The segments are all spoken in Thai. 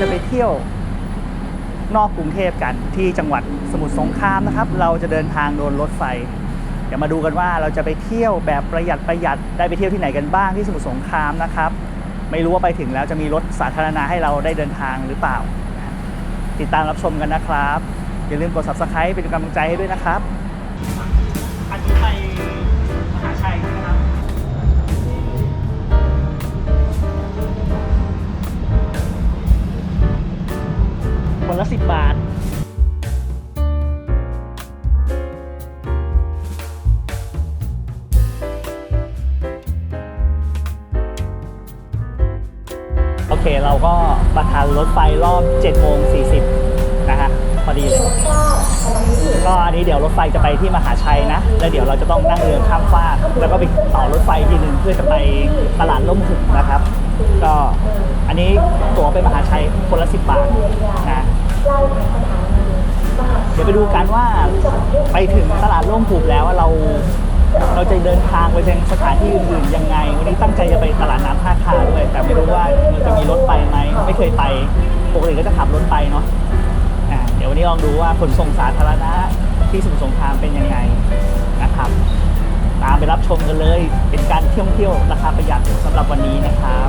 จะไปเที่ยวนอกกรุงเทพกันที่จังหวัดสมุทรสงครามนะครับ เราจะเดินทางโดนรถไฟ เดี๋ยวมาดูกันว่าเราจะไปเที่ยวแบบประหยัดประหยัดได้ไปเที่ยวที่ไหนกันบ้างที่สมุทรสงครามนะครับ ไม่รู้ว่าไปถึงแล้วจะมีรถสาธารณะให้เราได้เดินทางหรือเปล่า ติดตามรับชมกันนะครับ อย่าลืมกด subscribe เป็นกำลังใจให้ด้วยนะครับอันนี้ไปมหาชัย ละสิบบาท โอเคเราก็ประทานรถไฟรอบ7โมง40 นะฮะ พอดีเลย ก็อันนี้เดี๋ยวรถไฟจะไปที่มหาชัยนะ แล้วเดี๋ยวเราจะต้องนั่งเรือข้ามฟากแล้วก็ไปต่อรถไฟทีหนึ่งเพื่อจะไปตลาดล่มหุบนะครับ ก็อันนี้ตั๋วไปมหาชัยคนละสิบบาทนะ เดี๋ยวไปดูกันว่าไปถึงตลาดร่มผูกแล้วเราเราจะเดินทางไปยังสถานที่อื่นๆยังไง วันนี้ตั้งใจจะไปตลาดน้ำท่าคาด้วย แต่ไม่รู้ว่ามันจะมีรถไปไหมไม่เคยไปปกติก็จะขับรถไปเนาะอ่าเดี๋ยววันนี้ลองดูว่าขนส่งสาธารณะที่สมุทรสงครามเป็นยังไงนะครับ ตามไปรับชมกันเลย เป็นการเที่ยวเที่ยวราคาประหยัดสำหรับวันนี้นะครับ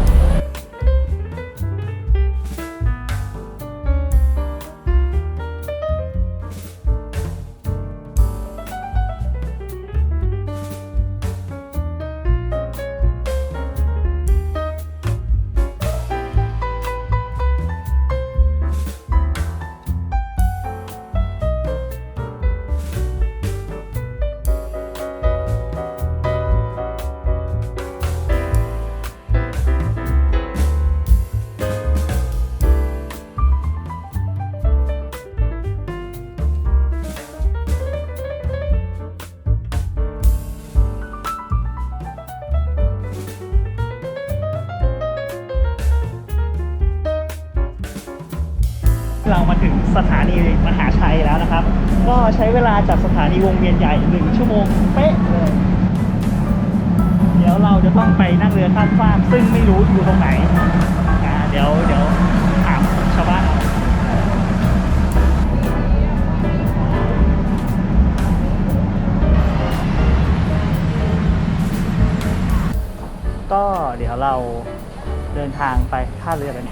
ก็ใช้เวลาจากสถานีวงเวียนใหญ่หนึ่งชั่วโมงเป๊ะเลย เดี๋ยวเราจะต้องไปนั่งเรือข้ามฟากซึ่งไม่รู้อยู่ตรงไหนอ่าเดี๋ยวเดี๋ยวถามชาวบ้านเอาก็เดี๋ยวเราเดินทางไปท่าเรือกัน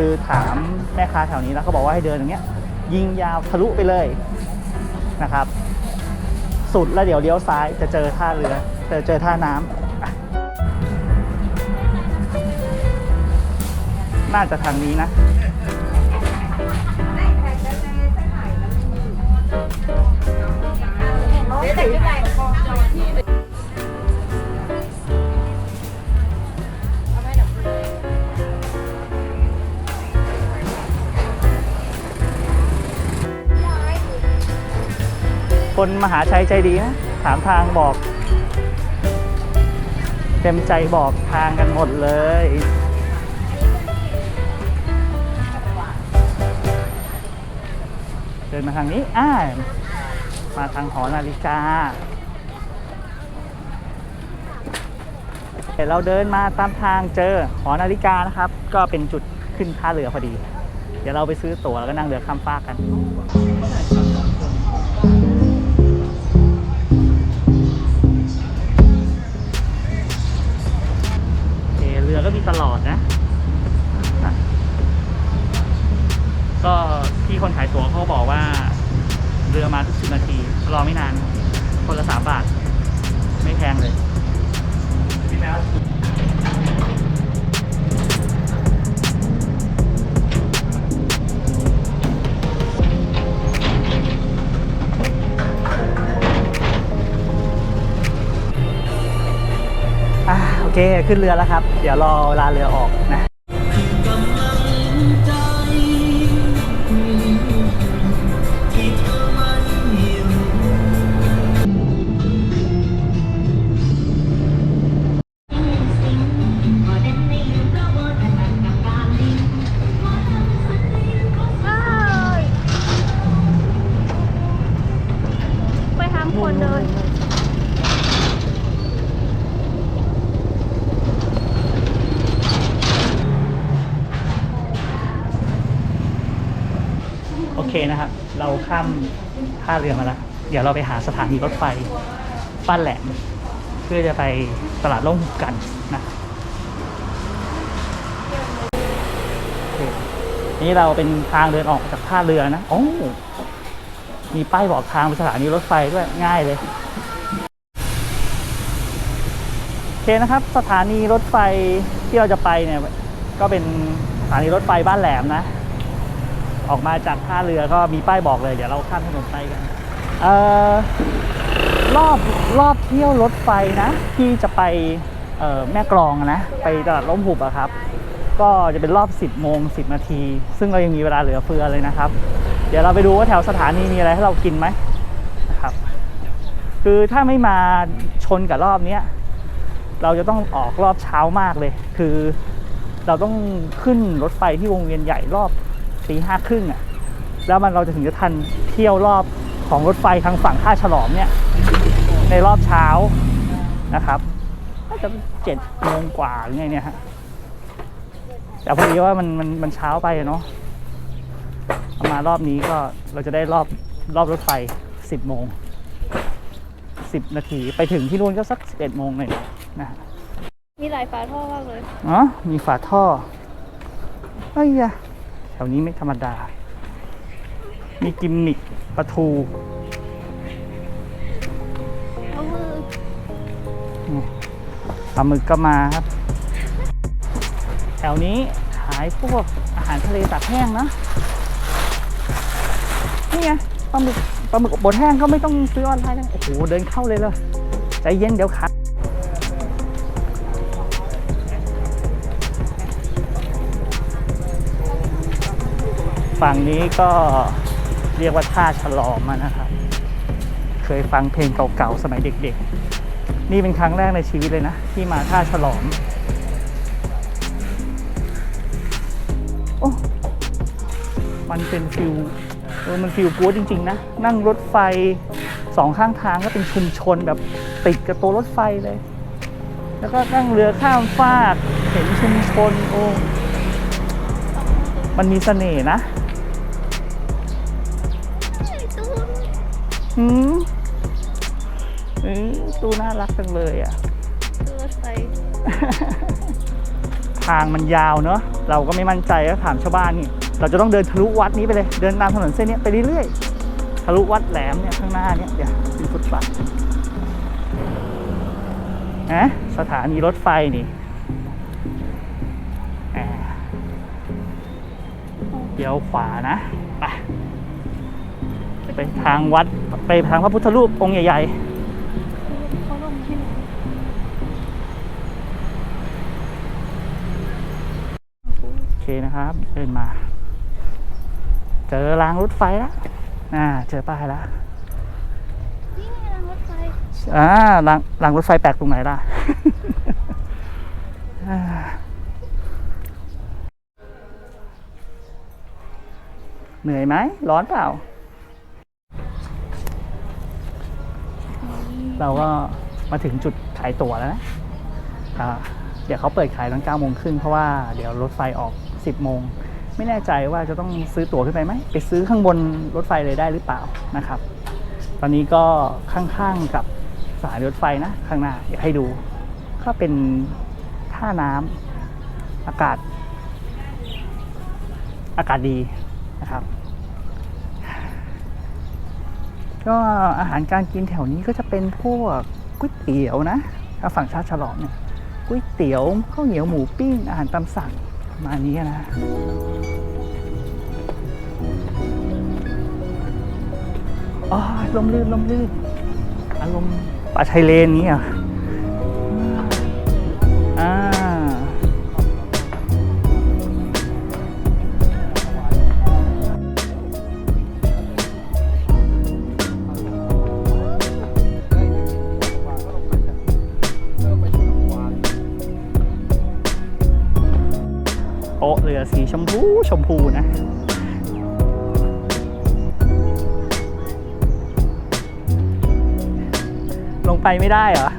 คือถามแม่ค้าแถวนี้แล้วเขาบอกว่าให้เดินอย่างเงี้ย ยิงยาวทะลุไปเลยนะครับ สุดแล้วเดี๋ยวเลี้ยวซ้ายจะเจอท่าเรือจะเจอท่าน้ำน่าจะทางนี้นะ คนมหาชัยใจดีนะ ถามทางบอก เต็มใจบอกทางกันหมดเลย เดินมาทางนี้อ่ามาทางหอนาฬิกาเดี๋ยวเราเดินมาตามทางเจอหอนาฬิกานะครับ ก็เป็นจุดขึ้นท่าเรือพอดี เดี๋ยวเราไปซื้อตั๋วแล้วก็นั่งเรือข้ามฟากกัน ตลอดนะ ก็พี่คนขายตั๋วเขาบอกว่า เรือมาทุกสิบนาที รอไม่นาน คนละสามบาท ไม่แพงเลยพี่แมว เค ขึ้นเรือแล้วครับ เดี๋ยวรอเวลาเรือออกนะ ท่าเรือมาแล้วเดี๋ยวเราไปหาสถานีรถไฟบ้านแหลมเพื่อจะไปตลาดล่มหุบกันนะนี่เราเป็นทางเดินออกจากท่าเรือนะโอ้มีป้ายบอกทางไปสถานีรถไฟด้วยง่ายเลยโอเคนะครับ สถานีรถไฟที่เราจะไปเนี่ยก็เป็นสถานีรถไฟบ้านแหลมนะ ออกมาจากท่าเรือก็มีป้ายบอกเลย เดี๋ยวเราข้ามถนนไปกันเออรอบรอบเที่ยวรถไฟนะ ที่จะไปเออแม่กลองนะ ไปตลาดล้มหุบอะครับ ก็จะเป็นรอบ 10 โมง 10 นาที ซึ่งเรายังมีเวลาเหลือเฟือเลยนะครับ เดี๋ยวเราไปดูว่าแถวสถานีมีอะไรให้เรากินไหมนะครับ คือถ้าไม่มาชนกับรอบเนี้ยเราจะต้องออกรอบเช้ามากเลย คือเราต้องขึ้นรถไฟที่วงเวียนใหญ่รอบ ตีห้าครึ่งอะแล้วมันเราจะถึงจะทันเที่ยวรอบของรถไฟทางฝั่งท่าฉลอมเนี่ยในรอบเช้านะครับน่าจะเจ็ดโมงกว่าหรือไงเนี่ยฮะแต่พอดีว่ามันมันมันเช้าไปอะเนาะเอามารอบนี้ก็เราจะได้รอบรอบรถไฟสิบโมงสิบนาทีไปถึงที่นู่นก็สักสิบเอ็ดโมงเลยนะฮะมีหลายฝาท่อมากเลยอ๋อมีฝาท่อเอ้ยอะแถวนี้ไม่ธรรมดา มีกิมมิกปลาทูปลาหมึกก็มาครับ แถวนี้ขายพวกอาหารทะเลตากแห้งนะนี่ไงปลาหมึกปลาหมึกบบดแห้งก็ไม่ต้องซื้อออนไลน์นะโอ้โห เดินเข้าเลยเลยใจเย็นเดี๋ยวขา ฝั่งนี้ก็เรียกว่าท่าฉลอมนะครับ เคยฟังเพลงเก่าๆ สมัยเด็กๆ นี่เป็นครั้งแรกในชีวิตเลยนะ ที่มาท่าฉลอม โอ้มันเป็นฟิลเออมันฟิลกู๊ดจริง ๆ นะ นั่งรถไฟสองข้างทางก็เป็นชุมชนแบบติดกับตัวรถไฟเลย แล้วก็นั่งเรือข้ามฟากเห็นชุมชน โอ้ มันมีเสน่ห์นะ อืมอืมตูน่ารักจังเลยอะตัวรถไฟทางมันยาวเนอะเราก็ไม่มั่นใจก็ถามชาวบ้านนี่เราจะต้องเดินทะลุวัดนี้ไปเลย เดินตามถนนเส้นเนี้ยไปเรื่อยๆทะลุวัดแหลมเนี่ยข้างหน้าเนี่ยเดี๋ยวเป็นฟุตบาทนะสถานีรถไฟนี่อ่าเดี๋ยวขวานะ ไปไปทางวัดไปทางพระพุทธรูปองค์ใหญ่เขาลงให้หนูๆโอเคนะครับเดินมา เจอรางรถไฟแล้วอ่าเจอป้ายแล้วนี่ไงรางรถไฟอ่ารางรางรถไฟแปลกตรงไหนล่ะอ่าเหนื่อยไหม ร้อนเปล่า เราก็มาถึงจุดขายตั๋วแล้วนะเดี๋ยวเขาเปิดขายตอน9โมงครึ่งเพราะว่าเดี๋ยวรถไฟออก 10 โมง ไม่แน่ใจว่าจะต้องซื้อตั๋วขึ้นไปไหมไปซื้อข้างบนรถไฟเลยได้หรือเปล่านะครับ ตอนนี้ก็ข้างๆกับสถานีรถไฟนะ ข้างหน้าอยากให้ดู ก็เป็นท่าน้ำอากาศ อากาศดีนะครับ ก็อาหารการกินแถวนี้ก็จะเป็นพวกก๋วยเตี๋ยวนะถ้าฝั่งชาติฉลองเนี่ยก๋วยเตี๋ยวข้าวเหนียวหมูปิ้งอาหารตามสั่งมานี้นะอ๋อลมลื่นลมลื่นอารมณ์ป่าชายเลนนี้อะ ชมพูนะลงไปไม่ได้เหรอ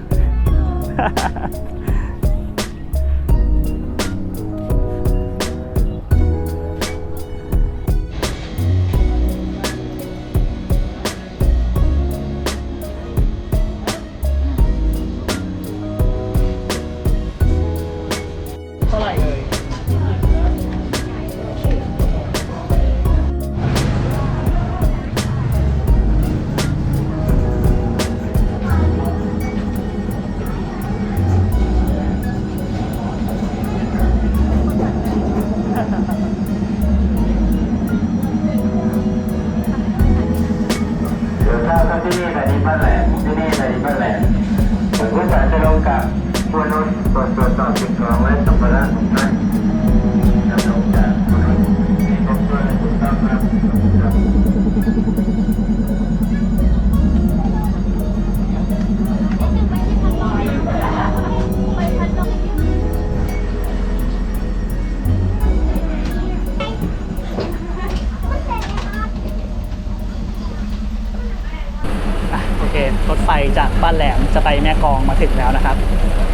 รถไฟจากบ้านแหลมจะไปแม่กองมาถึงแล้วนะครับ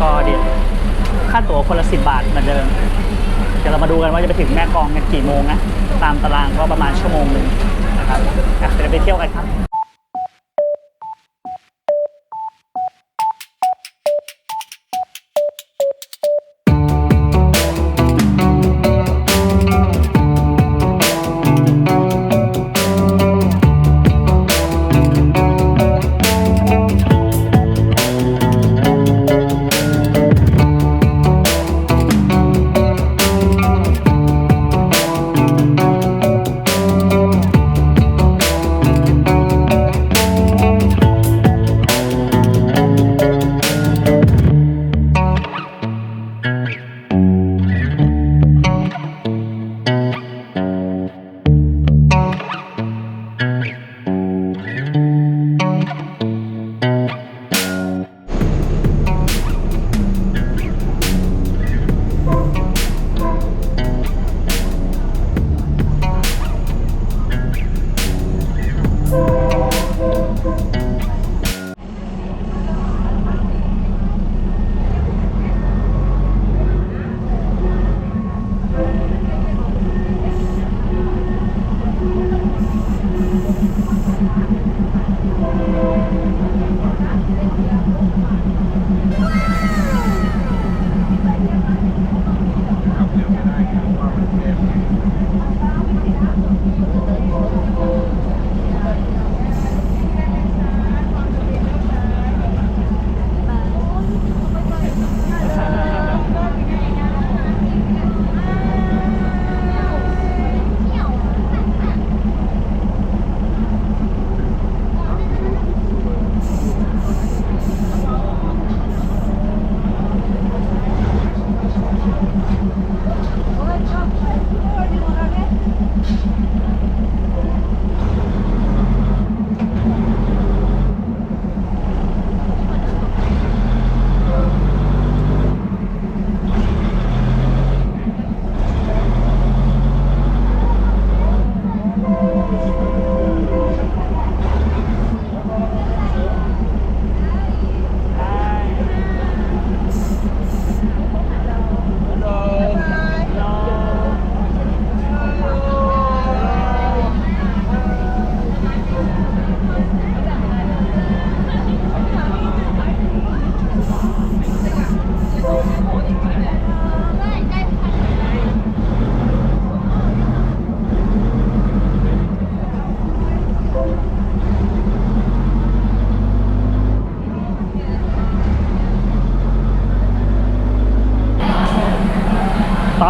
ก็เดี๋ยวค่าตั๋วคนละสิบบาทเหมือนเดิม เดี๋ยวเรามาดูกันว่าจะไปถึงแม่กองกันกี่โมงนะ ตามตารางก็ประมาณชั่วโมงหนึ่งนะครับอะเดี๋ยวไปเที่ยวกันครับ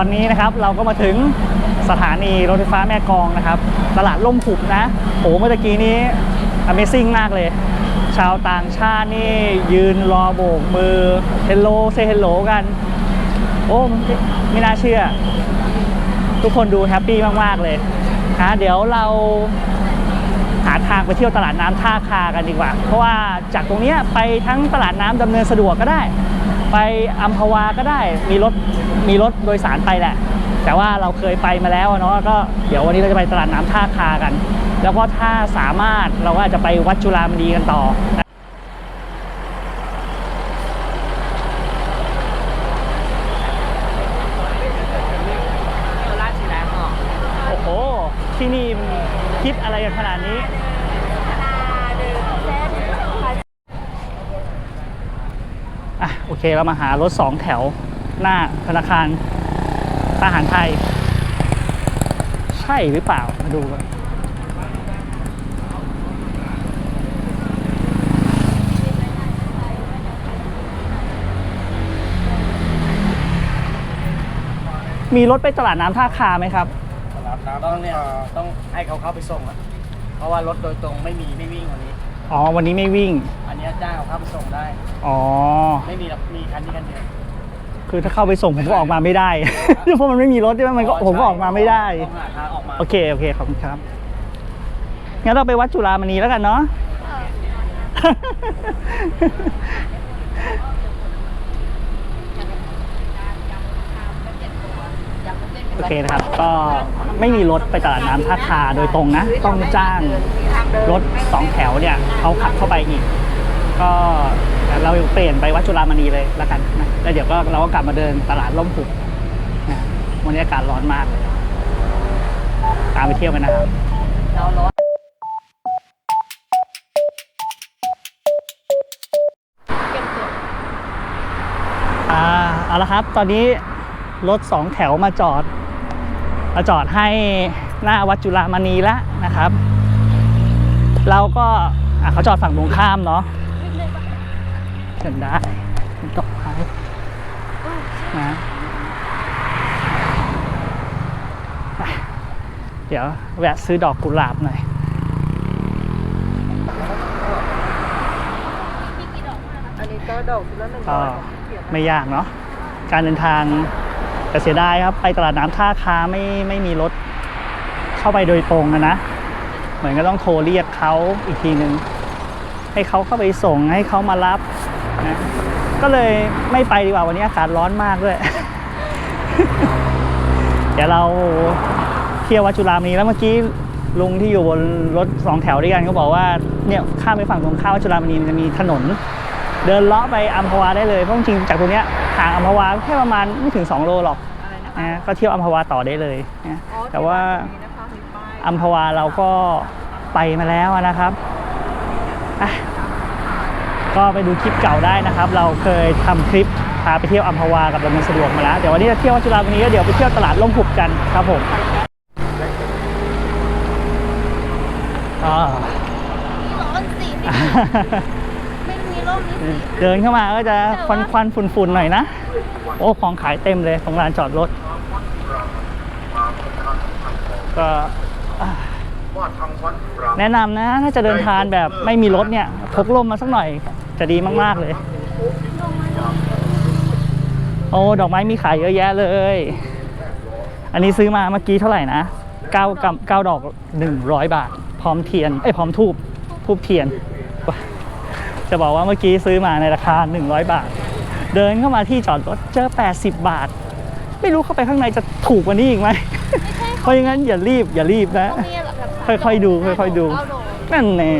อนนี้นะครับเราก็มาถึงสถานีรถไฟฟ้าแม่กองนะครับ ตลาดล่มผุบนะโอ้เมื่อตะกี้นี้ Amazing มากเลย ชาวต่างชาตินี่ยืนรอโบกมือ Hello say hello กัน โอ้ไม่น่าเชื่อ ทุกคนดูแฮปปี้มาก ๆ เลยนะเดี๋ยวเราหาทางไปเที่ยวตลาดน้ำท่าคากันดีกว่า เพราะว่าจากตรงเนี้ยไปทั้งตลาดน้ำดำเนินสะดวกก็ได้ ไปอัมพวาก็ได้มีรถมีรถโดยสารไปแหละ แต่ว่าเราเคยไปมาแล้วอะเนาะก็เดี๋ยววันนี้เราจะไปตลาดน้ำท่าคากัน แล้วก็ถ้าสามารถเราก็อาจจะไปวัดจุฬามณีกันต่อโอ้โหที่นี่มันคิดอะไรกันขนาดนี้ อะ โอ เคเรามาหารถสองแถวหน้าธนาคารทหารไทย ใช่หรือเปล่า มาดูกันมีรถไปตลาดน้ำท่าคาไหมครับ ต้องเนี่ยต้องให้เขาเข้าไปส่งอะเพราะว่ารถโดยตรงไม่มีไม่วิ่งวันนี้ อ๋อ วันนี้ไม่วิ่ง อันเนี้ยจ้างเขาเข้าไปส่งได้ อ๋อ ไม่มีหรอกมีคันนี้คันเดียว คือถ้าเข้าไปส่งผมก็ออกมาไม่ได้ เพราะมันไม่มีรถใช่ไหมมันก็ผมก็ออกมาไม่ได้ ต้องหาทางออกมาโอเค โอเค ขอบคุณครับ งั้นเราไปวัดจุฬามณีแล้วกันเนาะ โอเคนะครับ ก็ไม่มีรถไปตลาดน้ำท่าคาโดยตรงนะ ต้องจ้างรถสองแถวเนี่ยเขาขับเข้าไปอีก ก็เราเปลี่ยนไปวัดจุฬามณีเลยแล้วกันนะแล้วเดี๋ยวก็เราก็กลับมาเดินตลาดล่มผุกนะวันนี้อากาศร้อนมากเลยตามไปเที่ยวกันนะครับเราร้อนอ่าเอาละครับ ตอนนี้รถสองแถวมาจอด มาจอดให้หน้าวัดจุฬามณีแล้วนะครับ เราก็อะเขาจอดฝั่งตรงข้ามเนาะเชิญได้ตกท้ายนะอะเดี๋ยวแวะซื้อดอกกุหลาบหน่อยอันนี้ก็ดอกละหนึ่งก็ร้อยไม่ยากเนาะการเดินทาง แต่เสียดายครับ ไปตลาดน้ำท่าคาไม่ไม่มีรถเข้าไปโดยตรงอะนะ เหมือนก็ต้องโทรเรียกเขาอีกทีหนึ่งให้เขาเข้าไปส่งให้เขามารับนะก็เลยไม่ไปดีกว่าวันนี้อากาศร้อนมากด้วย เดี๋ยวเราเที่ยววัดจุฬามณีแล้วเมื่อกี้ลุงที่อยู่บนรถสองแถวด้วยกันก็บอกว่าเนี่ยข้ามไปฝั่งตรงข้ามวัดจุฬามณีมันจะมีถนน เดินเลาะไปอัมพวาได้เลยเพราะจริงๆจากตรงเนี้ยห่างอัมพวาแค่ประมาณไม่ถึง 2 โลหรอกอะไรนะนะก็เที่ยวอัมพวาต่อได้เลยนะอ๋อแต่ว่ามีนะคะมีป้ายอัมพวาเราก็ไปมาแล้วนะครับอะก็ไปดูคลิปเก่าได้นะครับ เราเคยทำคลิปพาไปเที่ยวอัมพวากับดำเนินสะดวกมาแล้วเดี๋ยววันนี้จะเที่ยววัดจุฬามณีแล้วเดี๋ยวไปเที่ยวตลาดล่มหุบกันครับผมอ่าร้อนสิไม่มีร่มนี้สิ เดินเข้ามาก็จะควันควันๆฝุ่นหน่อยนะ โอ้ของขายเต็มเลยตรงลานจอดรถ ก็แนะนำนะถ้าจะเดินทางแบบไม่มีรถเนี่ยพกร่มมาสักหน่อยจะดีมากๆเลย โอ้ดอกไม้มีขายเยอะแยะเลย อันนี้ซื้อมาเมื่อกี้เท่าไหร่นะ9กำ9ดอก100บาท พร้อมเทียนเอ้พร้อมทูบทูบเทียน จะบอกว่าเมื่อกี้ซื้อมาในราคา 100 บาท เดินเข้ามาที่จอดรถเจอ 80 บาท ไม่รู้เข้าไปข้างในจะถูกกว่านี้อีกไหมเพราะอย่างนั้นอย่ารีบอย่ารีบนะต้องมีแบบค่อยๆดูค่อยๆดูเก้าดอกนั่นแน่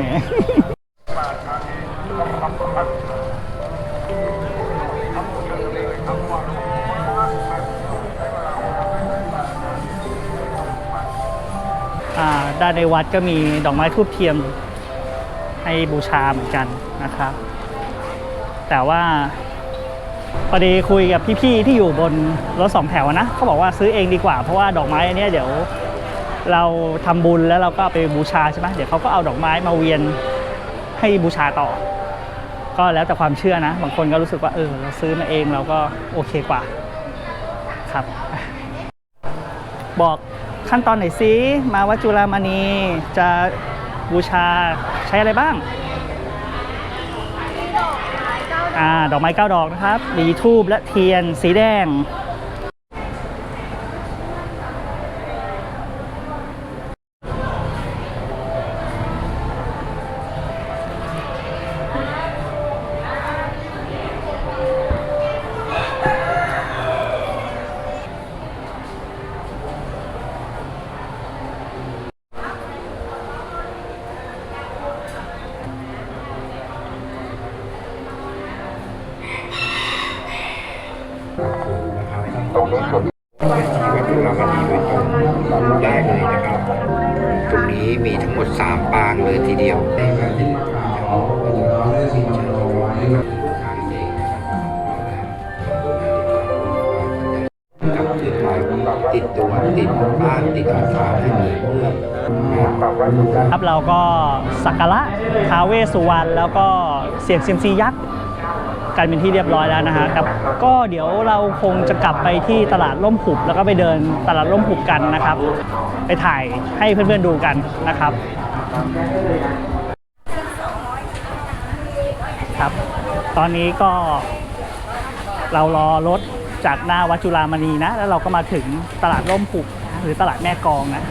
อ่าด้านในวัดก็มีดอกไม้ทูบเทียม ให้บูชาเหมือนกันนะครับ แต่ว่าพอดีคุยกับพี่ๆที่อยู่บนรถสองแถวนะเขาบอกว่าซื้อเองดีกว่าเพราะว่าดอกไม้อันนี้เดี๋ยวเราทำบุญแล้วเราก็ไปบูชาใช่ไหมเดี๋ยวเขาก็เอาดอกไม้มาเวียนให้บูชาต่อ ก็แล้วแต่ความเชื่อนะ บางคนก็รู้สึกว่าเออเราซื้อมาเองเราก็โอเคกว่าครับ บอกขั้นตอนไหนซิมาวัดจุฬามณีจะ บูชาใช้อะไรบ้างอ่าดอกไม้เก้าดอกนะครับ มีทูบและเทียนสีแดง ติดตัวติดบ้านติดอาคารให้เลยเมื่อนครับเราก็สักการะท้าเวสุวรรณแล้วก็เสียงเซียมซียักษ์กันเป็นที่เรียบร้อยแล้วนะฮะครับก็เดี๋ยวเราคงจะกลับไปที่ตลาดร่มหุบแล้วก็ไปเดินตลาดร่มหุบกันนะครับ ไปถ่ายให้เพื่อนๆดูกันนะครับ ครับ ตอนนี้ก็เรารอรถ จากหน้าวัดจุฬามณีนะ แล้วเราก็มาถึงตลาดร่มหุบหรือตลาดแม่กลองนะ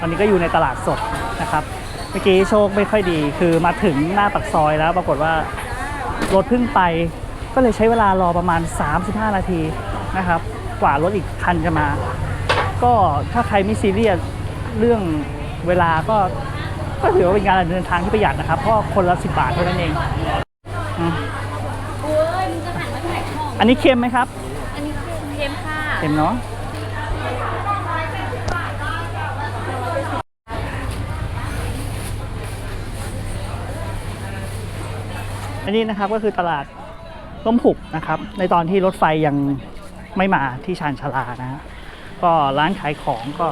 ตอนนี้ก็อยู่ในตลาดสดนะครับ เมื่อกี้โชคไม่ค่อยดี คือมาถึงหน้าปากซอยแล้ว ปรากฏว่ารถเพิ่งไปก็เลยใช้เวลารอประมาณ 35 นาทีนะครับ กว่ารถอีกคันจะมา ก็ถ้าใครไม่ซีเรียสเรื่องเวลาก็ก็ถือว่าเป็นการเดินทางที่ประหยัดนะครับ เพราะคนละ10บาทเท่านั้นเอง อันนี้เค็มไหมครับอันนี้เค็มค่ะ เค็มเนาะอันนี้นะครับก็คือตลาดล้มผุกนะครับ ในตอนที่รถไฟยังไม่มาที่ชานชาลานะฮะก็ร้านขายของก็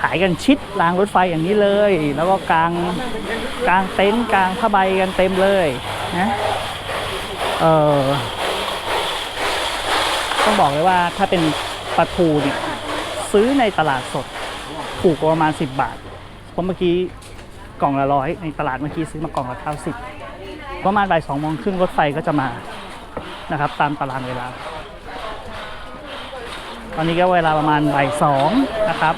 ขายกันชิดรางรถไฟอย่างนี้เลย แล้วก็กลางกลางเต็นท์กลางผ้าใบกันเต็มเลยนะเออ ต้องบอกเลยว่าถ้าเป็นปลาทูเนี่ยซื้อในตลาดสดถูกกว่าประมาณ 10 บาทเพราะเมื่อกี้กล่องละร้อยในตลาดเมื่อกี้ซื้อมากล่องละเท่าสิบประมาณบ่ายสองโมงครึ่งรถไฟก็จะมานะครับ ตามตารางเวลา ตอนนี้ก็เวลาประมาณบ่ายสองนะครับ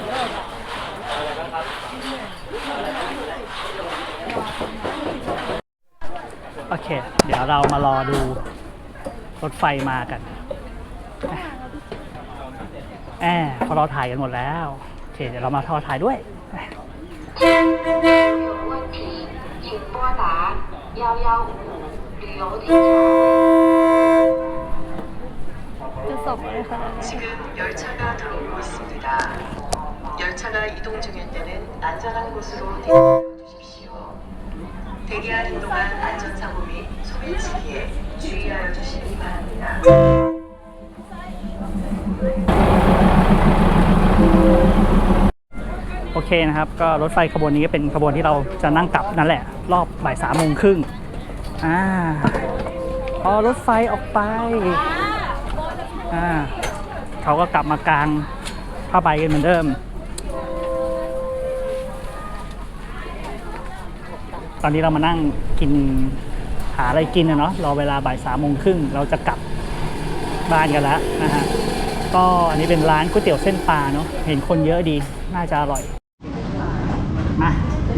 โอเค เดี๋ยวเรามารอดูรถไฟมากัน แอบพอเราถ่ายกันหมดแล้ว โอเค เดี๋ยวเรามาทอถ่ายด้วยจะสอบอะไรคะ 지금 열차가 들어오고 있습니 다. 열차가 이동 중일 때는 안전한 곳으로 대기해주십시 오. 대기하는 동안 안전사고 및 소매 치기에 주의하여 주시기 바랍니 다. เคนะครับ ก็รถไฟขบวนนี้ก็เป็นขบวนที่เราจะนั่งกลับนั่นแหละ รอบบ่ายสามโมงครึ่งอ่าพอรถไฟออกไปอ่าเขาก็กลับมากลางผ้าใบกันเหมือนเดิม ตอนนี้เรามานั่งกินหาอะไรกินนะเนาะรอเวลาบ่ายสามโมงครึ่งเราจะกลับบ้านกันแล้วนะฮะก็อันนี้เป็นร้านก๋วยเตี๋ยวเส้นปลาเนาะเห็นคนเยอะดีน่าจะอร่อย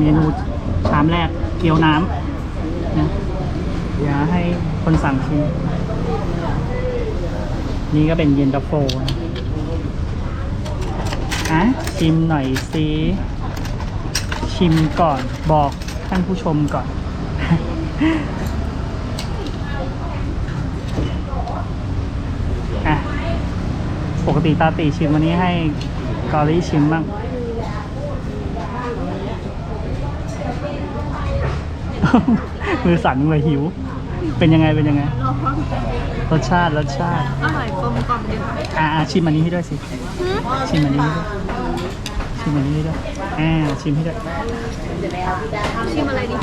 เมนูชามแรกเกี๊ยวน้ำนะเดี๋ยวให้คนสั่งชิมนี่ก็เป็นเย็นตาโฟนะอะชิมหน่อยสิชิมก่อนบอกท่านผู้ชมก่อน อะ ปกติตาตีชิมวันนี้ให้กอรี่ชิมบ้าง มือสั่นเลยหิว เป็นยังไงเป็นยังไง รสชาติรสชาติ อร่อยกลมกล่อมดีค่ะอ่าอ่าชิมอันนี้ให้ด้วยสิ ชิมอันนี้ให้ด้วยชิมอันนี้ให้ด้วยอ่าชิมให้ด้วย ชิมอะไรดี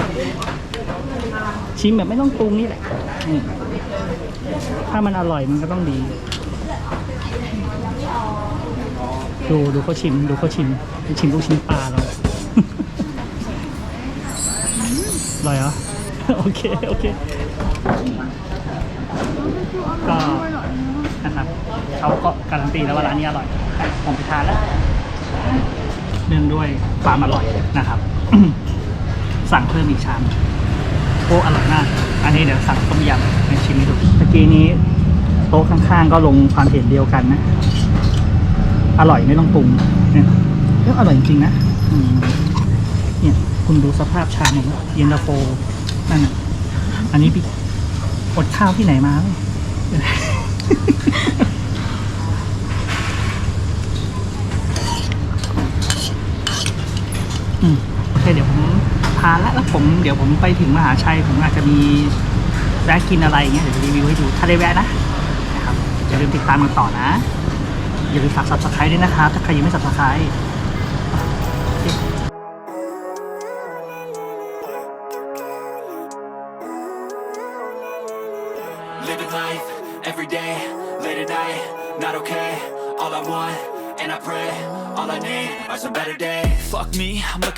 ชิมแบบไม่ต้องปรุงนี่แหละอืมถ้ามันอร่อยมันก็ต้องดี ดูดูเขาชิม ดูเขาชิม ชิมลูกชิ้นปลาเรา อร่อยเหรอ โอเค โอเค ก็นะครับเขาก็การันตีแล้วว่าร้านนี้อร่อยผมไปทานแล้วเนื่องด้วยความอร่อยนะครับ สั่งเพิ่มอีกชามโอ้อร่อยมาก อันนี้เดี๋ยวสั่งต้มยำให้ชิมให้ดูเมื่อกี้นี้โต๊ะข้างๆ ก็ลงความเห็นเดียวกันนะ อร่อยไม่ต้องปรุงเนี่ยเรื่องอร่อยจริงๆนะเนี่ย คุณดูสภาพชามของเย็นตาโฟนั่นน่ะ อันนี้พี่อดข้าวที่ไหนมา อืมโอเคเดี๋ยวผมทาแล้วแล้วผมเดี๋ยวผมไปถึงมหาชัย ผมอาจจะมีแวะกินอะไรอย่างเงี้ยเดี๋ยวจะรีวิวให้ดู ถ้าได้แวะนะนะครับอย่าลืมติดตามกันต่อนะ อย่าลืมฝาก subscribe ด้วยนะครับ ถ้าใครยังไม่ subscribe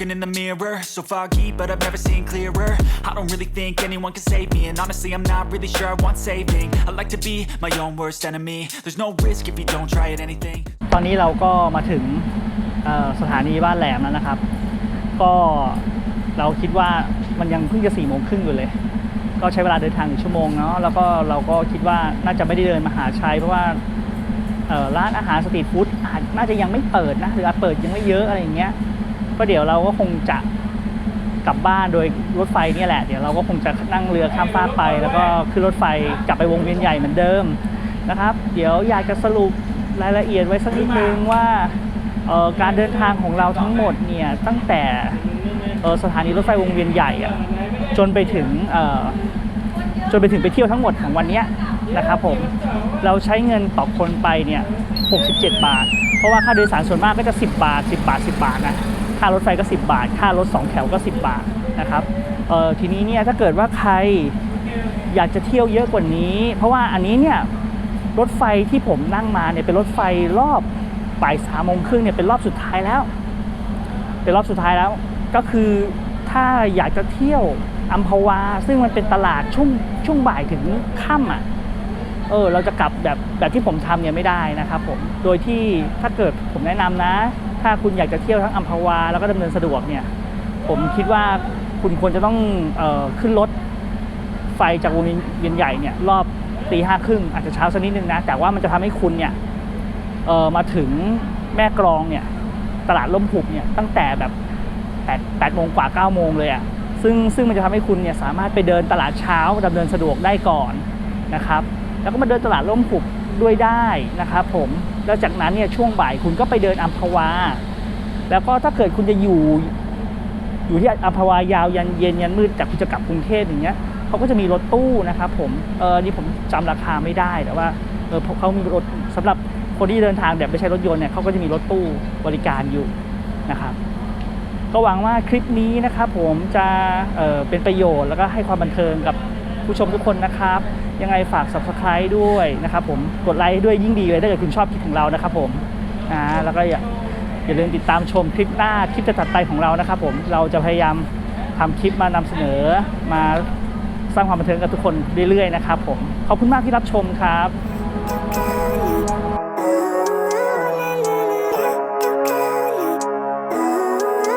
looking in the mirror, so foggy, but I've never seen clearer. I don't really think anyone can save me, and honestly, I'm not really sure I want saving. I like to be my own worst enemy. There's no risk if you don't try at anything. ตอนนี้เราก็มาถึงเอ่อสถานีบ้านแหลมแล้วนะครับ ก็เราคิดว่ามันยังเพิ่งจะสี่โมงครึ่งอยู่เลย ก็ใช้เวลาเดินทางหนึ่งชั่วโมงเนาะ แล้วก็เราก็คิดว่าน่าจะไม่ได้เดินมาหาชัยเพราะว่าเอ่อร้านอาหารสตรีทฟู้ดอาจน่าจะยังไม่เปิดนะ หรืออาจเปิดยังไม่เยอะอะไรอย่างเงี้ย ก็เดี๋ยวเราก็คงจะกลับบ้านโดยรถไฟเนี่ยแหละ เดี๋ยวเราก็คงจะนั่งเรือข้ามฟากไป แล้วก็ขึ้นรถไฟกลับไปวงเวียนใหญ่เหมือนเดิมนะครับ เดี๋ยวอยากจะสรุปรายละเอียดไว้สักนิดนึงว่าการเดินทางของเราทั้งหมดเนี่ยตั้งแต่สถานีรถไฟวงเวียนใหญ่จนไปถึงจนไปถึงไปเที่ยวทั้งหมดของวันนี้นะครับผมเราใช้เงินต่อคนไปเนี่ย67 บาท เพราะว่าค่าโดยสารส่วนมากก็จะ 10 บาท 10 บาท 10 บาทนะ ค่ารถไฟก็ 10 บาท ค่ารถ 2 แถวก็ 10 บาทนะครับเอ่อทีนี้เนี่ยถ้าเกิดว่าใครอยากจะเที่ยวเยอะกว่านี้ เพราะว่าอันนี้เนี่ยรถไฟที่ผมนั่งมาเนี่ยเป็นรถไฟรอบบ่ายสามโมงครึ่งเนี่ยเป็นรอบสุดท้ายแล้ว เป็นรอบสุดท้ายแล้ว ก็คือถ้าอยากจะเที่ยวอัมพวา ซึ่งมันเป็นตลาดช่วงช่วงบ่ายถึงค่ำอะเออเราจะกลับแบบแบบที่ผมทำเนี่ยไม่ได้นะครับผมโดยที่ถ้าเกิดผมแนะนำนะ ถ้าคุณอยากจะเที่ยวทั้งอัมพวาแล้วก็ดำเนินสะดวกเนี่ย ผมคิดว่าคุณควรจะต้องออขึ้นรถไฟจากวงเวียนใหญ่เนี่ยรอบตีห้าครึ่งอาจจะเช้าสักนิดนึงนะ แต่ว่ามันจะทำให้คุณเนี่ยมาถึงแม่กลองเนี่ยตลาดล่มหุบเนี่ยตั้งแต่แบบแปดแปดโมงกว่าเก้าโมงเลยอะ่ะซึ่งซึ่งมันจะทำให้คุณเนี่ยสามารถไปเดินตลาดเช้าดำเนินสะดวกได้ก่อนนะครับ แล้วก็มาเดินตลาดล่มหุบ ด้วยได้นะครับผมแล้วจากนั้นเนี่ยช่วงบ่ายคุณก็ไปเดินอัมพวา แล้วก็ถ้าเกิดคุณจะอยู่อยู่ที่อัมพวายาวยันเย็นยันมืดจากคุณจะกลับกรุงเทพอย่างเงี้ยเขาก็จะมีรถตู้นะครับผมเออนี่ผมจำราคาไม่ได้แต่ว่าเออเขามีรถสำหรับคนที่เดินทางแบบไม่ใช่รถยนต์เนี่ยเขาก็จะมีรถตู้บริการอยู่นะครับก็หวังว่าคลิปนี้นะครับผมจะเออเป็นประโยชน์แล้วก็ให้ความบันเทิงกับ ผู้ชมทุกคนนะครับ ยังไงฝาก subscribe ด้วยนะครับผมกดไลค์ด้วยยิ่งดีเลยถ้าเกิดคุณชอบคลิปของเรานะครับผมอ่าแล้วก็อย่าอย่าลืมติดตามชมคลิปหน้าคลิปจะถัดไปของเรานะครับผมเราจะพยายามทำคลิปมานำเสนอมาสร้างความบันเทิงกับทุกคนเรื่อยๆนะครับผมขอบคุณมากที่รับชมครับ